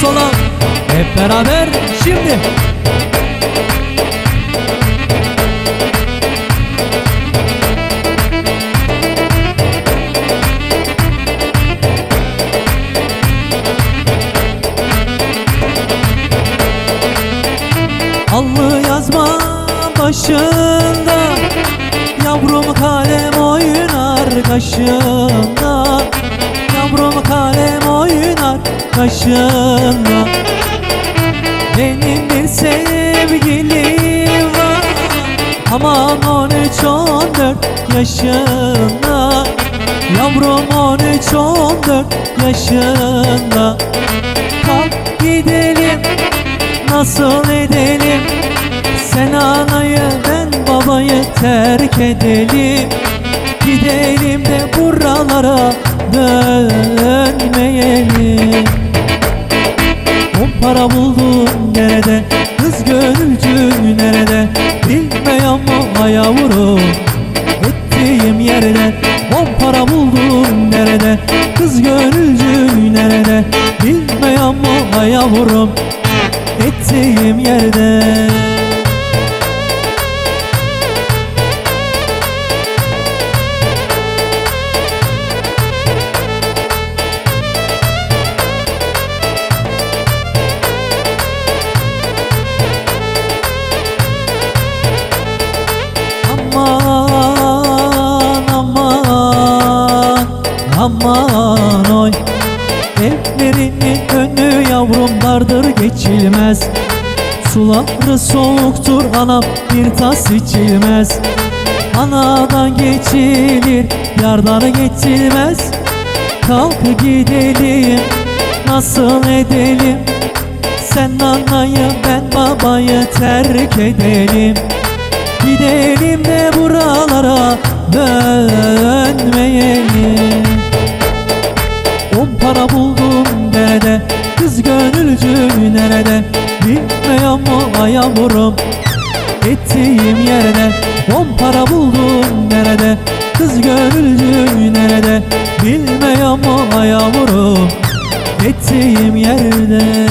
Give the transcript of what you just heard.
Sola. Hep beraber şimdi. Allı yazma başında Yavrum kalem oynar kaşında oynar kaşında Benim bir sevgilim var. Aman 13-14 yaşında Yavrum 13-14 yaşında Kalk gidelim nasıl edelim? Sen anayı ben babayı terk edelim. Gidelim de buralara dönmeyelim para buldum nerede? Kız gönülcü nerede? Bilmeyen mu yavrum Ettiğim yerde. On para buldum nerede? Kız gönülcü nerede? Bilmeyen mu yavrum Ettiğim yerde aman oy. Evlerinin önü yavrum dardır geçilmez. Suları soğuktur anam bir tas içilmez. Anadan geçilir yardan geçilmez. Kalk gidelim nasıl edelim? Sen anayı ben babayı terk edelim. Gidelim de buralara dönmeyelim Mu yavrum Ettiğim yerde On para buldum nerede? Kız gönülcü nerede? Bilmeyen mu yavrum Ettiğim yerde